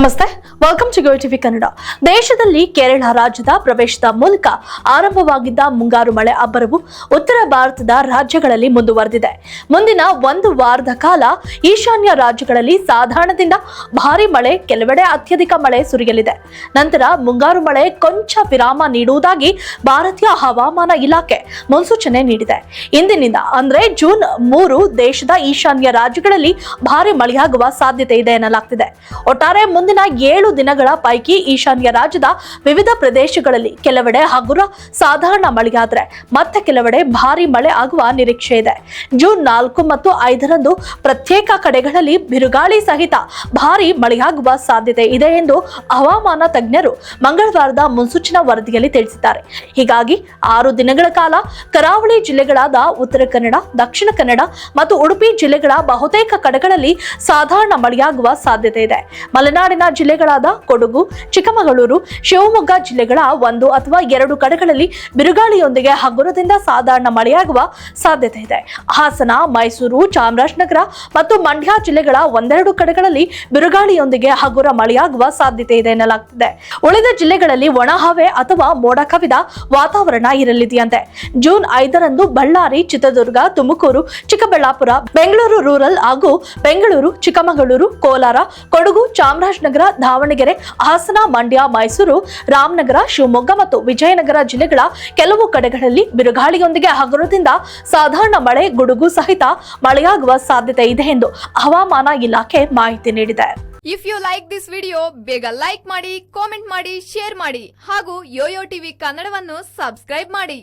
ನಮಸ್ತೆ welcome to TV Kannada ದೇಶದಲ್ಲಿ ಕೇರಳ ರಾಜ್ಯದ ಪ್ರವೇಶದ ಮೂಲಕ ಆರಂಭವಾಗಿದ್ದ ಮುಂಗಾರು ಮಳೆ ಅಬ್ಬರವು ಉತ್ತರ ಭಾರತದ ರಾಜ್ಯಗಳಲ್ಲಿ ಮುಂದುವರೆದಿದೆ. ಮುಂದಿನ ಒಂದು ವಾರದ ಕಾಲ ಈಶಾನ್ಯ ರಾಜ್ಯಗಳಲ್ಲಿ ಸಾಧಾರಣದಿಂದ ಭಾರಿ ಮಳೆ, ಕೆಲವೆಡೆ ಅತ್ಯಧಿಕ ಮಳೆ ಸುರಿಯಲಿದೆ. ನಂತರ ಮುಂಗಾರು ಮಳೆ ಕೊಂಚ ವಿರಾಮ ನೀಡುವುದಾಗಿ ಭಾರತೀಯ ಹವಾಮಾನ ಇಲಾಖೆ ಮುನ್ಸೂಚನೆ ನೀಡಿದೆ. ಇಂದಿನಿಂದ ಅಂದ್ರೆ ಜೂನ್ ಮೂರು ದೇಶದ ಈಶಾನ್ಯ ರಾಜ್ಯಗಳಲ್ಲಿ ಭಾರಿ ಮಳೆಯಾಗುವ ಸಾಧ್ಯತೆ ಇದೆ ಎನ್ನಲಾಗ್ತಿದೆ. ಒಟ್ಟಾರೆ ಮುಂದಿನ ಏಳು ದಿನಗಳ ಪೈಕಿ ಈಶಾನ್ಯ ರಾಜ್ಯದ ವಿವಿಧ ಪ್ರದೇಶಗಳಲ್ಲಿ ಕೆಲವೆಡೆ ಹಗುರ ಸಾಧಾರಣ ಮಳೆಯಾದರೆ ಮತ್ತೆ ಕೆಲವೆಡೆ ಭಾರಿ ಮಳೆ ಆಗುವ ನಿರೀಕ್ಷೆ ಇದೆ. ಜೂನ್ ನಾಲ್ಕು ಮತ್ತು ಐದರಂದು ಪ್ರತ್ಯೇಕ ಕಡೆಗಳಲ್ಲಿ ಬಿರುಗಾಳಿ ಸಹಿತ ಭಾರಿ ಮಳೆಯಾಗುವ ಸಾಧ್ಯತೆ ಇದೆ ಎಂದು ಹವಾಮಾನ ತಜ್ಞರು ಮಂಗಳವಾರದ ಮುನ್ಸೂಚನಾ ವರದಿಯಲ್ಲಿ ತಿಳಿಸಿದ್ದಾರೆ. ಹೀಗಾಗಿ ಆರು ದಿನಗಳ ಕಾಲ ಕರಾವಳಿ ಜಿಲ್ಲೆಗಳಾದ ಉತ್ತರ ಕನ್ನಡ, ದಕ್ಷಿಣ ಕನ್ನಡ ಮತ್ತು ಉಡುಪಿ ಜಿಲ್ಲೆಗಳ ಬಹುತೇಕ ಕಡೆಗಳಲ್ಲಿ ಸಾಧಾರಣ ಮಳೆಯಾಗುವ ಸಾಧ್ಯತೆ ಇದೆ. ಮಲೆನಾಡಿನ ಜಿಲ್ಲೆಗಳಾದ ಕೊಡಗು, ಚಿಕ್ಕಮಗಳೂರು, ಶಿವಮೊಗ್ಗ ಜಿಲ್ಲೆಗಳ ಒಂದು ಅಥವಾ ಎರಡು ಕಡೆಗಳಲ್ಲಿ ಬಿರುಗಾಳಿಯೊಂದಿಗೆ ಹಗುರದಿಂದ ಸಾಧಾರಣ ಮಳೆಯಾಗುವ ಸಾಧ್ಯತೆ ಇದೆ. ಹಾಸನ, ಮೈಸೂರು, ಚಾಮರಾಜನಗರ ಮತ್ತು ಮಂಡ್ಯ ಜಿಲ್ಲೆಗಳ ಒಂದೆರಡು ಕಡೆಗಳಲ್ಲಿ ಬಿರುಗಾಳಿಯೊಂದಿಗೆ ಹಗುರ ಮಳೆಯಾಗುವ ಸಾಧ್ಯತೆ ಇದೆ ಎನ್ನಲಾಗ್ತಿದೆ. ಉಳಿದ ಜಿಲ್ಲೆಗಳಲ್ಲಿ ಒಣಹವೆ ಅಥವಾ ಮೋಡ ಕವಿದ ವಾತಾವರಣ ಇರಲಿದೆಯಂತೆ. ಜೂನ್ ಐದರಂದು ಬಳ್ಳಾರಿ, ಚಿತ್ರದುರ್ಗ, ತುಮಕೂರು, ಚಿಕ್ಕಬಳ್ಳಾಪುರ, ಬೆಂಗಳೂರು ರೂರಲ್ ಹಾಗೂ ಬೆಂಗಳೂರು, ಚಿಕ್ಕಮಗಳೂರು, ಕೋಲಾರ, ಕೊಡಗು, ಚಾಮರಾಜನಗರ ದಾವಣಗೆರೆ, ಹಾಸನ, ಮಂಡ್ಯ, ಮೈಸೂರು, ರಾಮನಗರ, ಶಿವಮೊಗ್ಗ ಮತ್ತು ವಿಜಯನಗರ ಜಿಲ್ಲೆಗಳ ಕೆಲವು ಕಡೆಗಳಲ್ಲಿ ಬಿರುಗಾಳಿಯೊಂದಿಗೆ ಹಗುರದಿಂದ ಸಾಧಾರಣ ಮಳೆ, ಗುಡುಗು ಸಹಿತ ಮಳೆಯಾಗುವ ಸಾಧ್ಯತೆ ಇದೆ ಎಂದು ಹವಾಮಾನ ಇಲಾಖೆ ಮಾಹಿತಿ ನೀಡಿದೆ. If you like this video ಬೇಗ ಲೈಕ್ ಮಾಡಿ ಕಾಮೆಂಟ್ ಮಾಡಿ ಶೇರ್ ಮಾಡಿ ಹಾಗೂ ಯೋಯೋ ಟಿವಿ ಕನ್ನಡವನ್ನು ಸಬ್ಸ್ಕ್ರೈಬ್ ಮಾಡಿ.